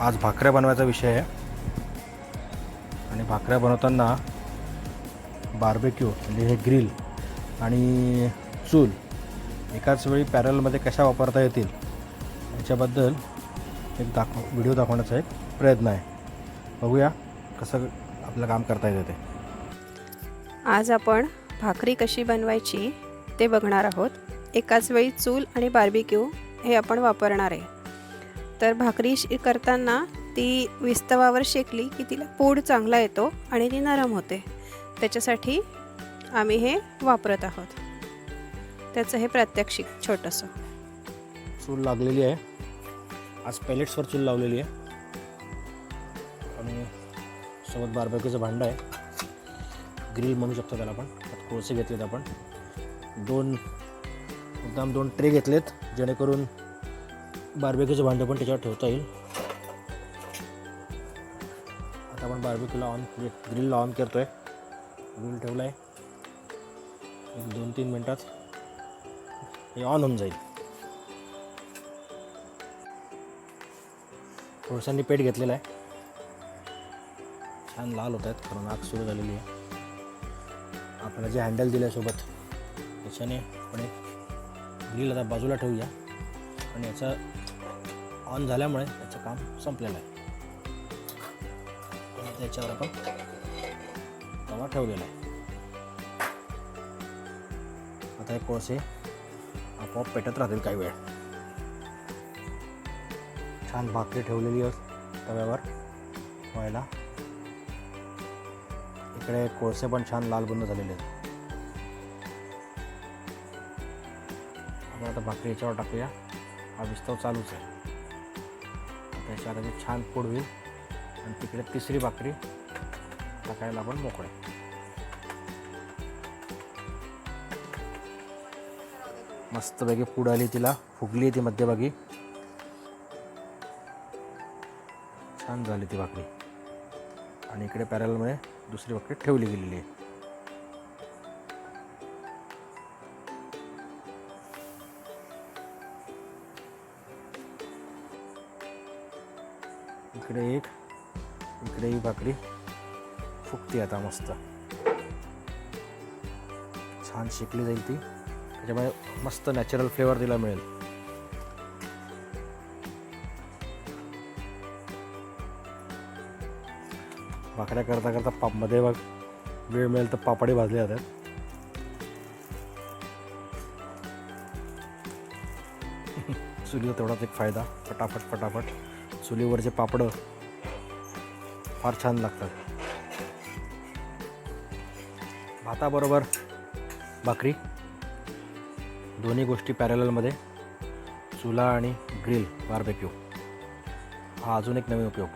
आज भाकऱ्या बनवायचा विषय आहे. आणि भाकऱ्या बनवताना बार्बेक्यू म्हणजे हे ग्रिल आणि चूल एकाच वेळी पॅरलमध्ये कशा वापरता येतील याच्याबद्दल एक दाखव व्हिडिओ दाखवण्याचा एक प्रयत्न आहे. बघूया कसं आपलं काम करता येतं ते. आज आपण भाकरी कशी बनवायची ते बघणार आहोत. एकाच वेळी चूल आणि बार्बिक्यू हे आपण वापरणार आहे. तर भाकरी करताना ती विस्तवावर शेकली की तिला पूड चांगला येतो आणि ती नरम होते. त्याच्यासाठी आम्ही हे वापरत आहोत. त्याचं हे प्रात्यक्षिक छोटंसं. चूल लागलेली आहे. आज पॅलेट्सवर चूल लावलेली आहे. आणि सोबत बारबेकीचं भांडं आहे. ग्रिल म्हणू शकतो त्याला आपण. त्यात कोळसे घेतलेत आपण. दोन एकदम दोन ट्रे घेतलेत जेणेकरून बार्बेक्यूचं भांडं पण त्याच्यावर ठेवता येईल. आता आपण बार्बेक्यूला ऑन ग्रिलला ऑन करतो आहे ग्रिल ठेवला आहे एक दोन तीन मिनटात हे ऑन होऊन जाईल. कोळशांनी पेट घेतलेला आहे. छान लाल होत आहेत. कारण आग सुरू झालेली आहे. आपल्याला जे हँडल दिलं आहे सोबत त्याच्याने आपण ग्रिल आता बाजूला ठेवूया. आणि याचा ऑन झाल्यामुळे याचं काम संपलेलं आहे. आणि त्याच्यावर आपण तवा ठेवलेला आहे. आता हे कोळसे आपोआप पेटत राहतील काही वेळ. छान भाकरी ठेवलेली आहे तव्यावर व्हायला. इकडे कोळसे पण छान लाल बुंद झालेले आहेत. आपण आता भाकरी याच्यावर टाकूया. हा विस्तव चालूच आहे. आता याच्यावर छान पोड होईल आणि तिकडे तिसरी भाकरी टाकायला आपण मोकळे. मस्तपैकी पूड आली तिला फुगली ती मध्यभागी. छान झाली ती भाकरी. आणि इकडे पॅरलमध्ये दुसरी भाकरी ठेवली गेलेली आहे. इकडे एक इकडे ही भाकरी. फुगती आता मस्त. छान शिकली जाईल ती. त्याच्यामुळे मस्त नॅचरल फ्लेवर तिला मिळेल. भाकऱ्या करता करता पापमध्ये बघ वेळ मिळेल तर पापडी भाजले जातात चुलीचा तेवढाच एक फायदा फटाफट फटाफट चुलीवरचे पापडं फार छान लागतात. भाताबरोबर भाकरी दोन्ही गोष्टी पॅरलमध्ये चुला आणि ग्रिल बार्बेक्यू हा अजून एक नवीन उपयोग.